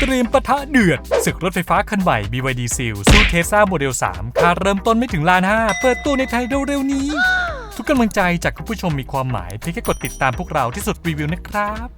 เตรียมปะทะเดือด ศึกรถไฟฟ้าคันใหม่ BYD Seal สู้เทสซาโมเดล 3 ค่าเริ่มต้นไม่ถึงล้านห้าเปิดตัวในไทยเร็วๆนี้ ทุกกำลังใจจากคุณผู้ชมมีความหมาย เพียงแค่กดติดตามพวกเราที่สุดรีวิวนะครับ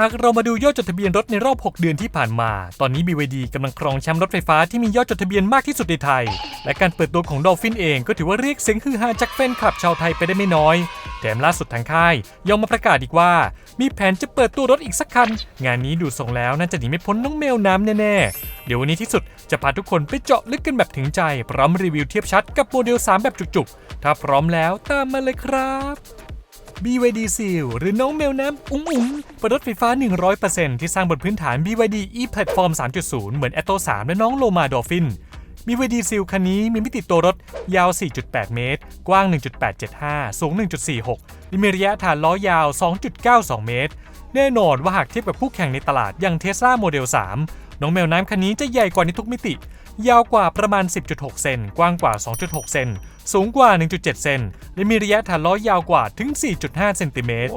หากเรามาดูยอดจดทะเบียนรถในรอบ 6 เดือนที่ผ่านมา ตอนนี้ BYD กำลังครองแชมป์รถไฟฟ้าที่มียอดจดทะเบียนมากที่สุดในไทย และการเปิดตัวของ Dolphin เองก็ถือว่าเรียกเสียงฮือฮาจากแฟนคลับชาวไทยไปได้ไม่น้อย แถมล่าสุดทางค่ายยอมมาประกาศอีกว่า มีแผนจะเปิดตัวรถอีกสักคัน งานนี้ดูทรงแล้วน่าจะหนีไม่พ้นน้องแมวน้ำแน่ๆ เดี๋ยววันนี้ที่สุดจะพาทุกคนไปเจาะลึกกันแบบถึงใจ พร้อมรีวิวเทียบชัดกับโมเดล 3 แบบจุกๆ ถ้าพร้อมแล้วตามมาเลยครับ BYD Seal หรือน้องแมวน้ำ อุ้งอุ๋งเป็นรถไฟฟ้า 100%ที่สร้างบนพื้นฐาน BYD e-Platform 3.0 เหมือน a t o 3 และน้องโลมาดอฟิน BYD Seal คันนี้มีมิติตัวรถยาว 4.8 เมตร กว้าง 1.875 สูง 1.46 มีระยะฐานล้อยาว 2.92 เมตร แน่นอนว่าหากเทียบกับคู่แข่งในตลาดอย่าง Tesla Model 3 น้องแมวน้ำคันนี้จะใหญ่กว่าในทุกมิติ ยาวกว่าประมาณ 10.6 เซน กว้างกว่า 2.6 เซน สูงกว่า 1.7 เซน และมีระยะฐานล้อยาวกว่าถึง 4.5 เซนติเมตร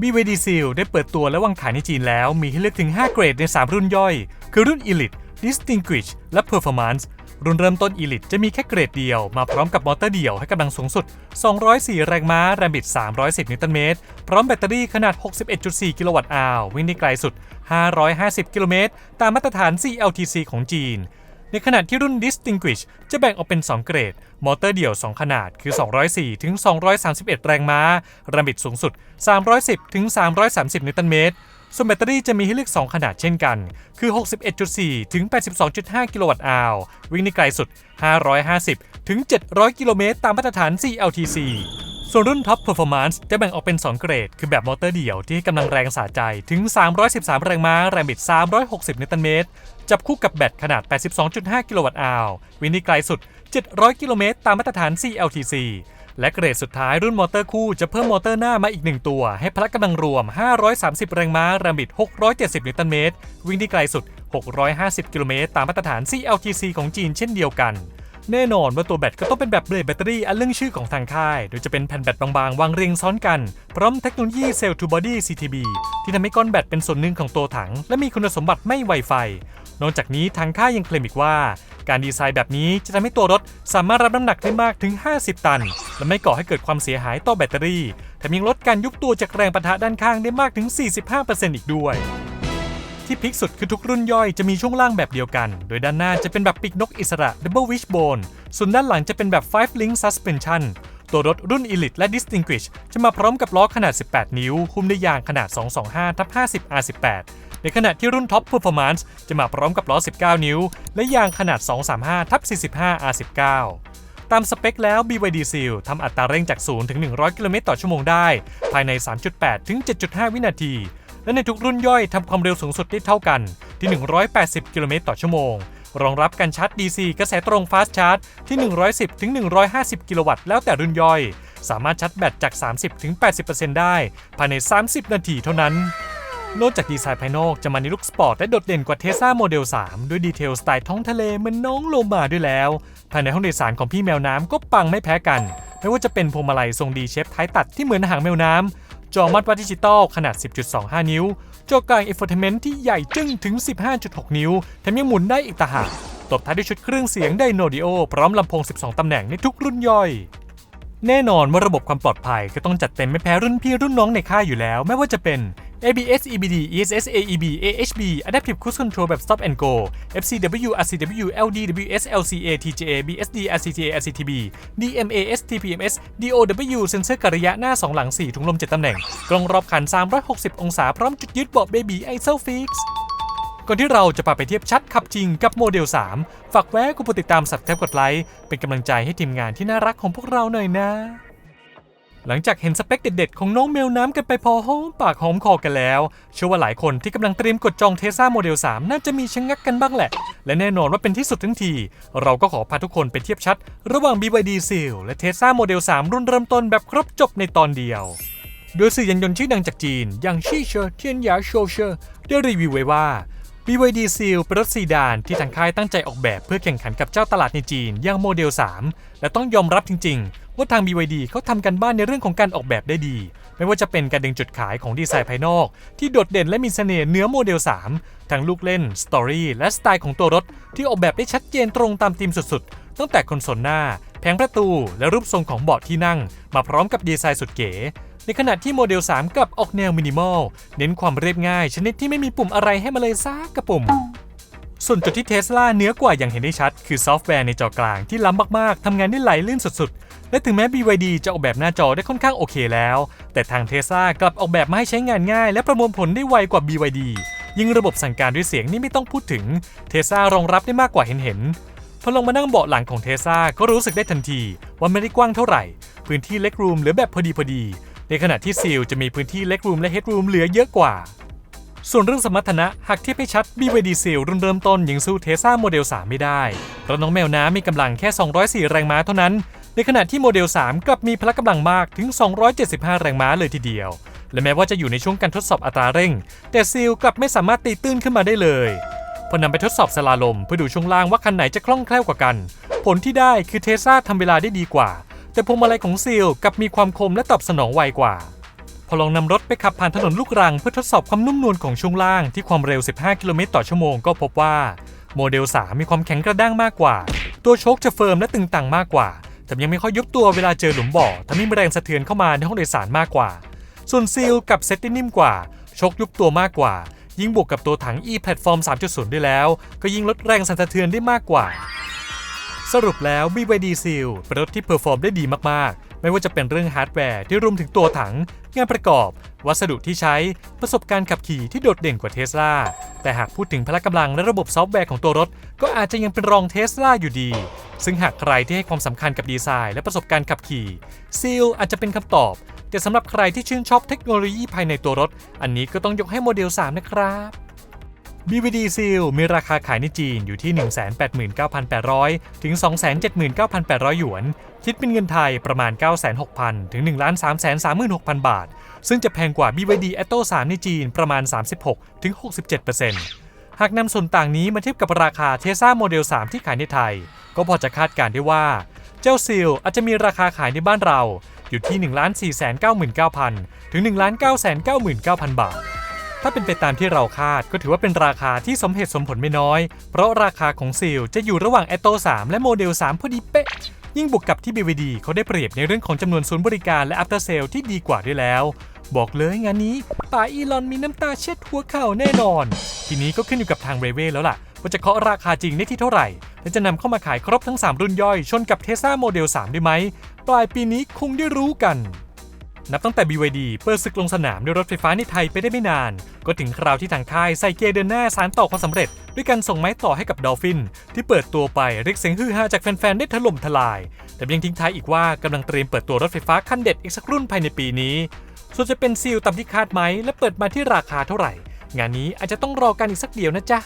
BYD Seal ได้เปิดตัวและวางขายในจีนแล้ว มีให้เลือกถึง 5 เกรดใน 3 รุ่นย่อย คือรุ่น Elite Distinguish และ Performance รุ่นเริ่มต้น Elite จะมีแค่เกรดเดียว มาพร้อมกับมอเตอร์เดี่ยวให้กำลังสูงสุด 204 แรงม้า แรงบิด 310 นิวตันเมตร พร้อมแบตเตอรี่ขนาด 61.4 กิโลวัตต์อาววิ่งได้ไกลสุด 550 กิโลเมตร ตามมาตรฐาน CLTC ของจีน ในขณะที่รุ่น Distinguish จะแบ่งออกเป็น 2 เกรด มอเตอร์เดี่ยว 2 ขนาดคือ 204 ถึง 231 แรงม้าแรงบิดสูงสุด 310 ถึง 330 นิวตันเมตร ส่วนแบตเตอรี่จะมีให้เลือก 2 ขนาดเช่นกัน คือ 61.4 ถึง 82.5 กิโลวัตต์อาววิ่งได้ไกลสุด 550 ถึง 700 กิโลเมตรตามมาตรฐาน CLTC ส่วนรุ่น Top Performance จะแบ่งออกเป็น 2 เกรด คือแบบมอเตอร์เดี่ยวที่ให้กำลังแรงสะใจถึง 313 แรงม้า แรงบิด 360 นิวตันเมตร จับคู่กับแบตขนาด 82.5 กิโลวัตต์อาววิ่งได้ไกลสุด 700 กิโลเมตรตามมาตรฐาน CLTC และเกรดสุดท้ายรุ่นมอเตอร์คู่จะเพิ่มมอเตอร์หน้ามาอีก 1 ตัว ให้พละกำลังรวม 530 แรงม้าแรงบิด 670 นิวตันเมตร วิ่งได้ไกลสุด 650 กิโลเมตรตามมาตรฐาน CLTC ของจีนเช่นเดียวกัน แน่นอนว่าตัวแบตก็ต้องเป็นแบบเบรดแบตเตอรี่อันเรื่องชื่อของทางค่าย โดยจะเป็นแผ่นแบตบางๆ วางเรียงซ้อนกัน พร้อมเทคโนโลยีเซลล์ทูบอดี้ CTB ที่ทำให้ก้อนแบตเป็นส่วนหนึ่งของตัวถัง และมีคุณสมบัติไม่ไวไฟ นอกจากนี้ทางค่ายยังเคลมอีกว่า การดีไซน์แบบนี้จะทำให้ตัวรถสามารถรับน้ำหนักได้มากถึง 50 ตัน และไม่ก่อให้เกิดความเสียหายต่อแบตเตอรี่แถมยังลดการยุบตัวจากแรงปะทะด้านข้างได้มากถึง 45%อีกด้วย ที่พิกสุดคือทุกรุ่นย่อยจะมีช่วงล่างแบบเดียวกัน โดยด้านหน้าจะเป็นแบบปีกนกอิสระ Double Wishbone ส่วนด้านหลังจะเป็นแบบ5 Link Suspension ตัวรถรุ่น Elite และ Distinguish จะมาพร้อมกับล้อขนาด 18 นิ้ว หุ้มด้วยยางขนาด 225ทับ50 R18 ในขณะที่รุ่น Top Performance จะมาพร้อมกับล้อ 19 นิ้ว และยางขนาด 235ทับ45 R19 ตามสเปคแล้ว BYD Seal ทำอัตราเร่งจาก 0 ถึง 100 กิโลเมตรต่อชั่วโมงได้ ภายใน 3.8 ถึง 7.5 วินาที และในทุกรุ่นย่อยทำความเร็วสูงสุดได้เท่ากันที่ 180 กิโลเมตรต่อชั่วโมง รองรับการชาร์จ DC กระแสตรง Fast Charge ที่ 110 ถึง 150 กิโลวัตต์แล้วแต่รุ่นย่อย สามารถชาร์จแบตจาก 30 ถึง 80%ได้ ภายใน 30 นาทีเท่านั้น นอกจากดีไซน์ภายนอกจะมาในลุคสปอร์ตและโดดเด่นกว่าเทส l a โมเดล 3 ด้วยดีเทลสไตล์ท้องทะเลเหมือนน้องโลมาด้วยแล้ว ภายในห้องโดยสารของพี่แมวน้ำก็ปังไม่แพ้กัน ไม่ว่าจะเป็นพวงมาลัยทรงดีเชฟท้ายตัดที่เหมือนหางแมวน้ำจอมัดวัดดิจิตอลขนาด 10.25 นิ้ว จอกลาง Infotainment ที่ใหญ่จึ้งถึง 15.6 นิ้วแถมยังหมุนได้อีกต่างหากตบท้ายด้วยชุดเครื่องเสียงไดโนดิโอพร้อมลำโพง 12 ตำแหน่งในทุกรุ่นย่อยแน่นอนว่าระบบความปลอดภัยก็ต้องจัดเต็มไม่แพ้รุ่นพี่รุ่นน้องในค่ายอยู่แล้ว ไม่ว่าจะเป็น ABS EBD ESS AEB AHB Adaptive Cruise Control แบบ Stop and Go FCW RCW LDWS LCA TJA BSD RCTA RCTB DMA STPMS DOW เซ็นเซอร์การะยะหน้า 2 หลัง 4 ถุงลม 7 ตำแหน่ง กล้องรอบคัน 360 องศา พร้อมจุดยึดเบาะ Baby Isofix ก่อนที่เราจะพาไปเทียบชัดขับจริงกับโมเดล 3 ฝากแวะกดติดตามสับแทบกดไลค์เป็นกำลังใจให้ทีมงานที่น่ารักของพวกเราหน่อยนะ หลังจากเห็นสเปคเด็ดๆ ของน้องแมวน้ำกันไปพอหอมปากหอมคอกันแล้วเชื่อว่าหลายคนที่กำลังเตรียมกดจองเทสลาโมเดล 3 น่าจะมีชะงักกันบ้างแหละ และแน่นอนว่าเป็นที่สุดทั้งที เราก็ขอพาทุกคนไปเทียบชัด ระหว่าง BYD Seal และเทสลาโมเดล 3 รุ่นเริ่มต้นแบบครบจบในตอนเดียวโดยสื่อยานยนต์ชื่อดังจากจีน อย่างชี่เชอร์เทียนหยาโชเชอร์ได้รีวิวไว้ว่า BYD Seal เป็นรถซีดานที่ทางค่ายตั้งใจออกแบบเพื่อแข่งขันกับเจ้าตลาดในจีนอย่างโมเดล 3 และต้องยอมรับจริงๆ ว่าทาง BYD เขาทำกันบ้านในเรื่องของการออกแบบได้ดี ไม่ว่าจะเป็นการดึงจุดขายของดีไซน์ภายนอก ที่โดดเด่นและมีเสน่ห์เนื้อโมเดล 3 ทั้งลูกเล่น สตอรี่และสไตล์ของตัวรถ ที่ออกแบบได้ชัดเจนตรงตามธีมสุดๆ ตั้งแต่คอนโซลหน้า แผงประตู และรูปทรงของเบาะที่นั่ง มาพร้อมกับดีไซน์สุดเก๋ในขณะที่โมเดล 3 กลับออกแนวมินิมอล เน้นความเรียบง่าย ชนิดที่ไม่มีปุ่มอะไรให้มาเลยซักกระปุ่ม ส่วนจุดที่เทสลาเนื้อกว่าอย่างเห็นได้ชัด คือซอฟต์แวร์ในจอกลางที่ล้ำมากๆ ทำงานได้ไหลลื่นสุดๆ และถึงแม้ BYD จะออกแบบหน้าจอได้ค่อนข้างโอเคแล้ว แต่ทางเทสลากลับออกแบบมาให้ใช้งานง่าย และประมวลผลได้ไวกว่า BYD ยิ่งระบบสั่งการด้วยเสียงนี่ไม่ต้องพูดถึงเทสลารองรับได้มากกว่าเห็นๆพอลงมานั่งเบาะหลังของเทสลาก็รู้สึกได้ทันที ว่าไม่ได้กว้างเท่าไหร่ พื้นที่เล็กรูมเหลือแบบพอดีพอดี ในขณะที่ซีลจะมีพื้นที่เล็กรูมและเฮดรูมเหลือเยอะกว่า ส่วนเรื่องสมรรถนะหากเทียบให้ชัด BYD Seal รุ่นเริ่มต้นยังสู้เทส l a โมเดล3ไม่ได้เพราะน้องแมวน้ำมีกำลังแค่ 204 แรงม้าเท่านั้น ในขณะที่โมเดล 3 กลับมีพละกำลังมากถึง 275 แรงม้าเลยทีเดียว และแม้ว่าจะอยู่ในช่วงการทดสอบอัตราเร่ง แต่ซีลกลับไม่สามารถตีตื้นขึ้นมาได้เลยพอนำไปทดสอบสลาลมเพื่อดูช่วงล่างว่าคันไหนจะคล่องแคล่วกว่ากัน ผลที่ได้คือเทสลาทำเวลาได้ดีกว่า แต่พวงมาลัยของซีลกลับมีความคมและตอบสนองไวกว่า พอลองนำรถไปขับผ่านถนนลูกรังเพื่อทดสอบความนุ่มนวลของช่วงล่างที่ความเร็ว 15 กิโลเมตรต่อชั่วโมงก็พบว่าโมเดล 3 มีความแข็งกระด้างมากกว่า ตัวโชคจะเฟิร์มและตึงตังมากกว่า แต่ยังไม่ค่อยยุบตัวเวลาเจอหลุมบ่อทำให้มีแรงสะเทือนเข้ามาในห้องโดยสารมากกว่า ส่วนซีลกับเซตที่นิ่มกว่าชคยุบตัวมากกว่า ยิ่งบวกกับตัวถัง e platform 3.0 ด้วยแล้ว ก็ยิ่งลดแรงสั่นสะเทือนได้มากกว่า สรุปแล้ว BYD Seal เป็นรถที่เพอร์ฟอร์มได้ดีมากๆ ไม่ว่าจะเป็นเรื่องฮาร์ดแวร์ที่รวมถึงตัวถัง งานประกอบ วัสดุที่ใช้ประสบการณ์ขับขี่ที่โดดเด่นกว่าเทสลาแต่หากพูดถึงพละกำลังและระบบซอฟต์แวร์ของตัวรถ ก็อาจจะยังเป็นรองเทสลาอยู่ดี ซึ่งหากใครที่ให้ความสำคัญกับดีไซน์และประสบการณ์ขับขี่ Seal อาจจะเป็นคำตอบ แต่สำหรับใครที่ชื่นชอบเทคโนโลยีภายในตัวรถ อันนี้ก็ต้องยกให้โมเดล 3 นะครับ BVD Seal มีราคาขายในจีนอยู่ที่ 189,800 ถึง 279,800 หยวน คิดเป็นเงินไทยประมาณ 96,000ถึง 1,336,000 บาท ซึ่งจะแพงกว่า BYD Atto 3 ในจีนประมาณ 36 ถึง 67% หากนำส่วนต่างนี้มาเทียบกับราคาเทส l a โมเดล 3 ที่ขายในไทย ก็พอจะคาดการณ์ได้ว่า เจ้า Seal อาจจะมีราคาขายในบ้านเรา อยู่ที่ 1,499,000 ถึง 1,999,000 บาท ถ้าเป็นไปตามที่เราคาดก็ถือว่าเป็นราคาที่สมเหตุสมผลไม่น้อย เพราะราคาของซีลจะอยู่ระหว่าง a t o 3และโมเดล 3 พอดีเป๊ะ ยิ่งบวกกับที่ BVD เขาได้เปรียบในเรื่องของจำนวนศูนย์บริการและ after sale ที่ดีกว่าด้วยแล้ว บอกเลยงานนี้ป่าอีลอนมีน้ำตาเช็ดหัวเข่าแน่นอน ทีนี้ก็ขึ้นอยู่กับทางเรเว่แล้วล่ะ ว่าจะเคาะราคาจริงได้ที่เท่าไหร่ และจะนำเข้ามาขายครบทั้ง 3 รุ่นย่อย ชนกับเทส l a โมเดล 3 ได้ไหมปลายปีนี้คงได้รู้กัน นับตั้งแต่ BYD เปิดศึกลงสนามด้วยรถไฟฟ้าในไทยไปได้ไม่นาน ก็ถึงคราวที่ทางค่ายใส่เกียร์เดินหน้าสารต่อความสำเร็จ ด้วยการส่งไม้ต่อให้กับดอลฟิน ที่เปิดตัวไปเรียกเสียงฮือฮาจากแฟนๆ ได้ถล่มทลาย แต่ยังทิ้งท้ายอีกว่ากำลังเตรียมเปิดตัวรถไฟฟ้าคันเด็ดอีกสักรุ่นภายในปีนี้ ส่วนจะเป็นซีลตามที่คาดไหมและเปิดมาที่ราคาเท่าไหร่ งานนี้อาจจะต้องรอกันอีกสักเดียวนะจ๊ะ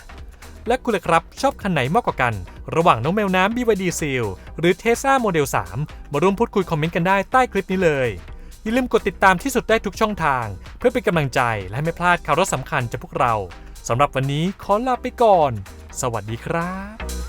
และคุณล่ะครับชอบคันไหนมากกว่ากัน ระหว่างน้องแมวน้ำ BYD Seal หรือ Tesla Model 3 มาร่วมพูดคุยคอมเมนต์กันได้ใต้คลิปนี้เลย อย่าลืมกดติดตามที่สุดได้ทุกช่องทาง เพื่อเป็นกำลังใจและไม่พลาดข่าวรถสำคัญจากพวกเราสำหรับวันนี้ขอลาไปก่อน สวัสดีครับ